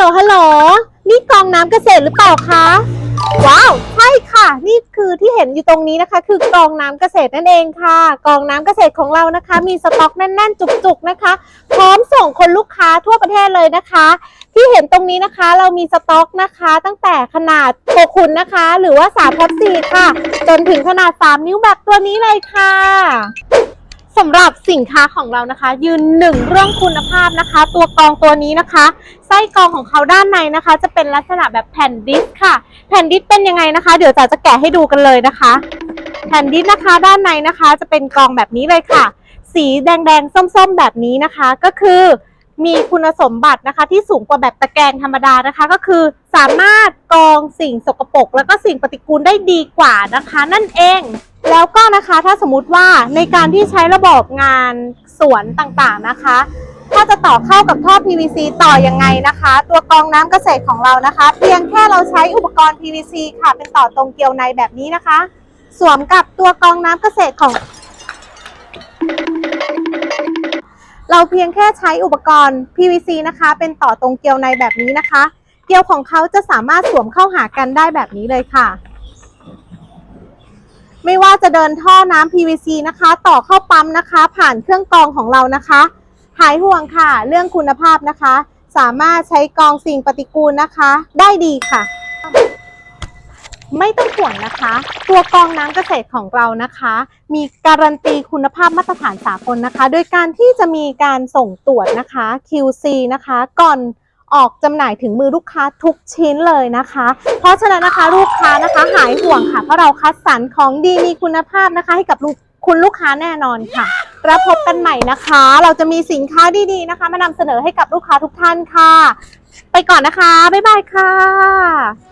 ลฮัลโหล นี่กองน้ำเกษตรหรือเปล่าคะ ว้าว ใช่ค่ะ นี่คือที่เห็นอยู่ตรงนี้นะคะ คือกองน้ำเกษตรนั่นเองค่ะ กองน้ำเกษตรของเรานะคะ มีสต็อกแน่น ๆ จุกๆนะคะ พร้อมส่งคนลูกค้าทั่วประเทศเลยนะคะ ที่เห็นตรงนี้นะคะ เรามีสต็อกนะคะ ตั้งแต่ขนาด6คุณนะคะ หรือว่า3ทับ4ค่ะ จนถึงขนาด3นิ้วแบบตัวนี้เลยค่ะ สำหรับสินค้าของเรานะคะ ยืนหนึ่งเรื่องคุณภาพนะคะ ตัวกองตัวนี้นะคะ ไส้กองของเขาด้านในนะคะ จะเป็นลักษณะแบบแผ่นดิสค่ะ แผ่นดิสเป็นยังไงนะคะ เดี๋ยวจ๋าจะแกะให้ดูกันเลยนะคะ แผ่นดิสนะคะด้านในนะคะ จะเป็นกองแบบนี้เลยค่ะ สีแดงๆส้มๆแบบนี้นะคะ ก็คือมีคุณสมบัตินะคะ ที่สูงกว่าแบบตะแกรงธรรมดานะคะ ก็คือสามารถกองสิ่งสกปรกแล้วก็สิ่งปฏิกูลได้ดีกว่านะคะ นั่นเอง แล้วก็นะคะถ้าสมมติว่าในการที่ใช้ระบบงานสวนต่างๆนะคะ ถ้าจะต่อเข้ากับท่อ PVC ต่อยังไงนะคะ ตัวกรองน้ำเกษตรของเรานะคะ เพียงแค่เราใช้อุปกรณ์ PVC ค่ะ เป็นต่อตรงเกลียวในแบบนี้นะคะ สวมกับตัวกรองน้ำเกษตรของ เราเพียงแค่ใช้อุปกรณ์ PVC นะคะ เป็นต่อตรงเกลียวในแบบนี้นะคะ เกลียวของเขาจะสามารถสวมเข้าหากันได้แบบนี้เลยค่ะ ไม่ว่าจะเดินท่อน้ำ PVC นะคะ ต่อเข้าปั๊มนะคะ ผ่านเครื่องกรองของเรานะคะหายห่วงค่ะ เรื่องคุณภาพนะคะ สามารถใช้กรองสิ่งปฏิกูลนะคะ ได้ดีค่ะ ไม่ต้องห่วงนะคะ ตัวกรองน้ำเกษตรของเรานะคะ มีการันตีคุณภาพมาตรฐานสากลนะคะ โดยการที่จะมีการส่งตรวจนะคะ QC นะคะ ก่อน ออกจำหน่ายถึงมือลูกค้าทุกชิ้นเลยนะคะ เพราะฉะนั้นนะคะลูกค้านะคะหายห่วงค่ะ เพราะเราคัดสรรของดีมีคุณภาพนะคะ ให้กับลูกคุณลูกค้าแน่นอนค่ะแล้วพบกันใหม่นะคะ เราจะมีสินค้าดีๆนะคะ มานำเสนอให้กับลูกค้าทุกท่านค่ะ ไปก่อนนะคะ บ๊ายบายค่ะ